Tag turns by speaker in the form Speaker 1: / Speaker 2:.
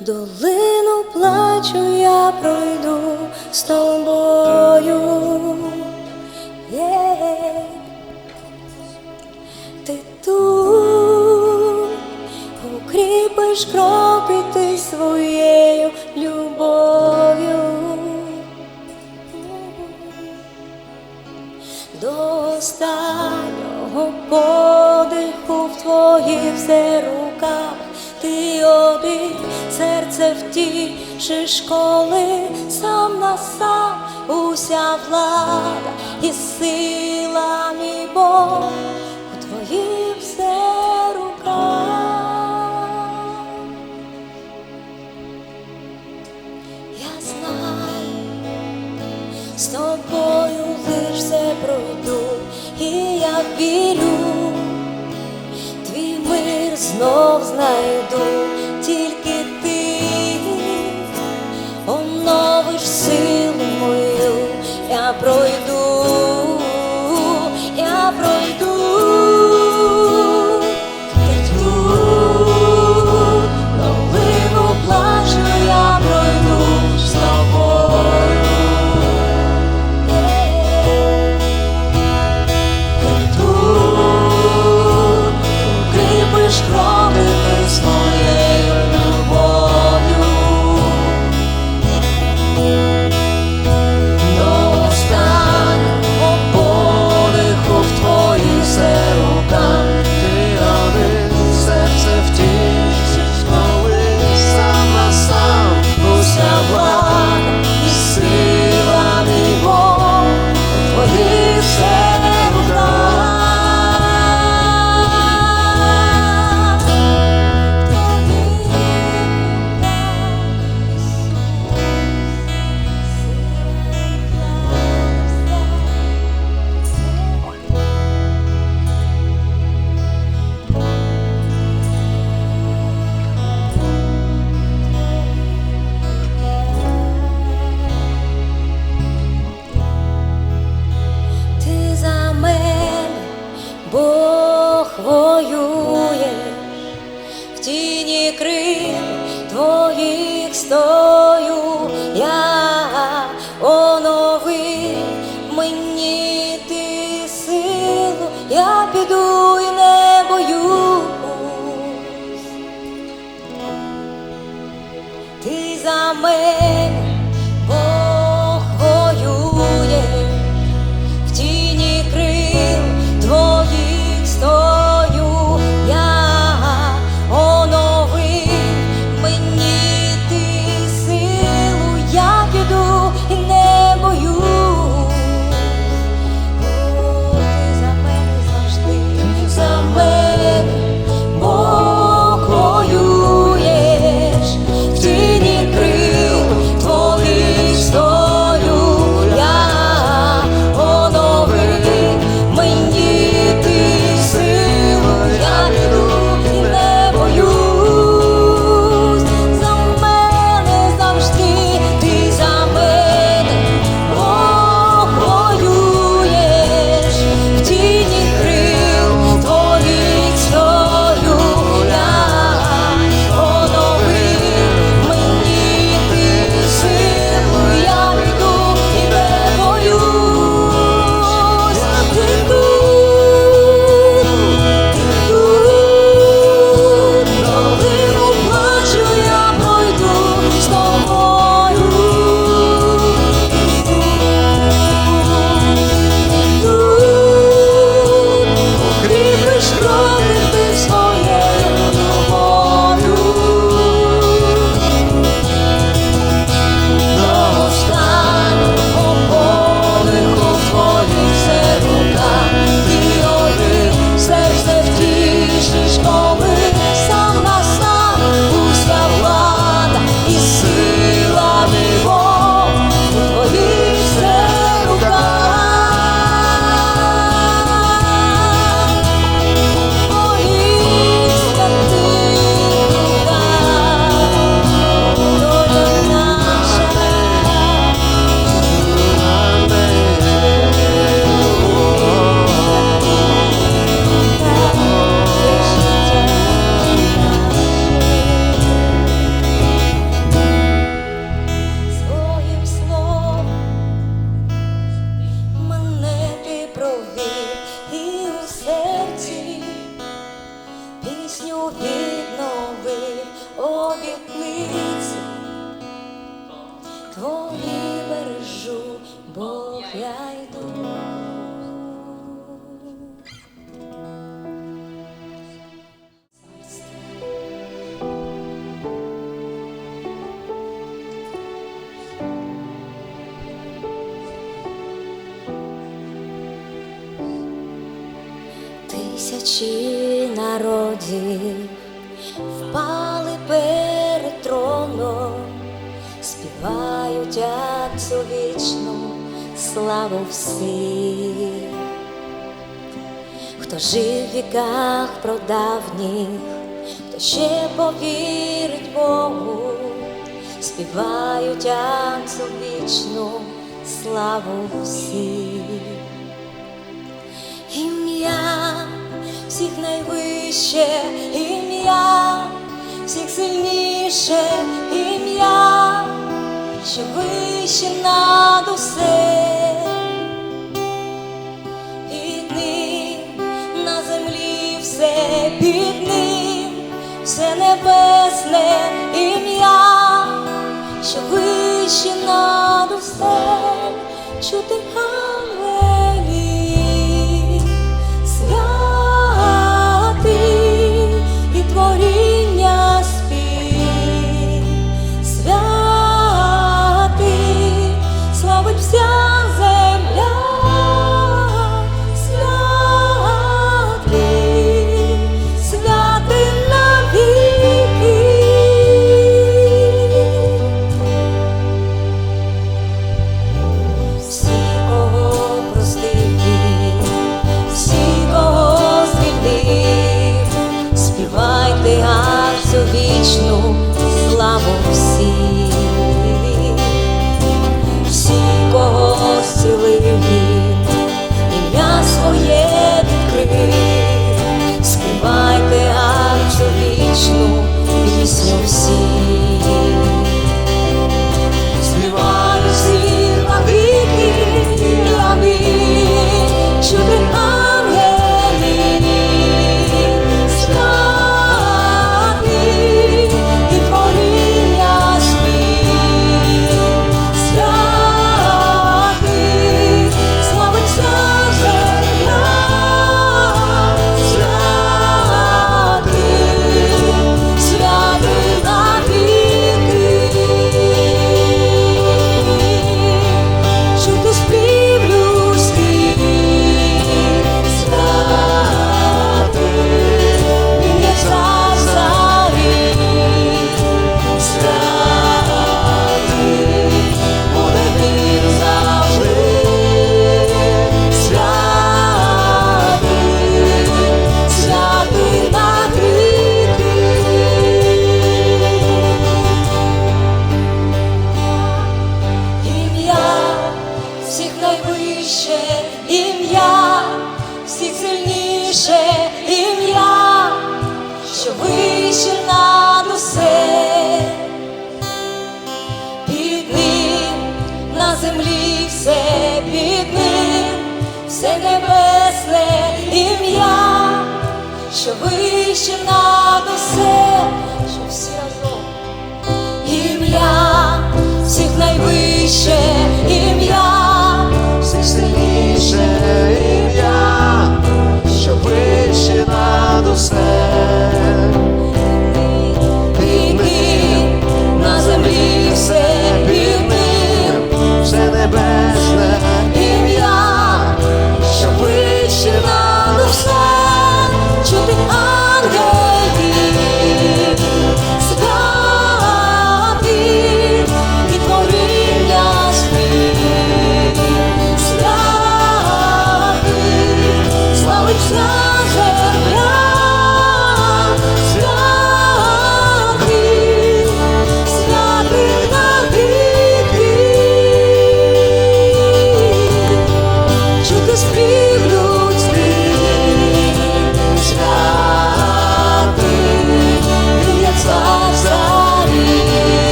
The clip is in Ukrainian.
Speaker 1: долину плачу, я пройду з тобою. Ти тут укріпиш кроки ти своєю любов'ю. До останнього подиху в твоїх все руках ти один серце втішиш, коли сам на сам уся влада і сила мій Бог у твоїх все руках. Я знаю, з тобою лиш все пройду, і я вірю, твій мир знов знайду, мені ти силу, я піду Бог я йду. Тисячі народів впали перед троном, співають абсолютно славу всіх, хто жив в віках продавніх, хто ще повірить Богу, співають анцю вічну славу всіх, ім'я всіх найвище, ім'я, всіх сильніше ім'я. Що вище над усе ясне ім'я, що вище над усе чути.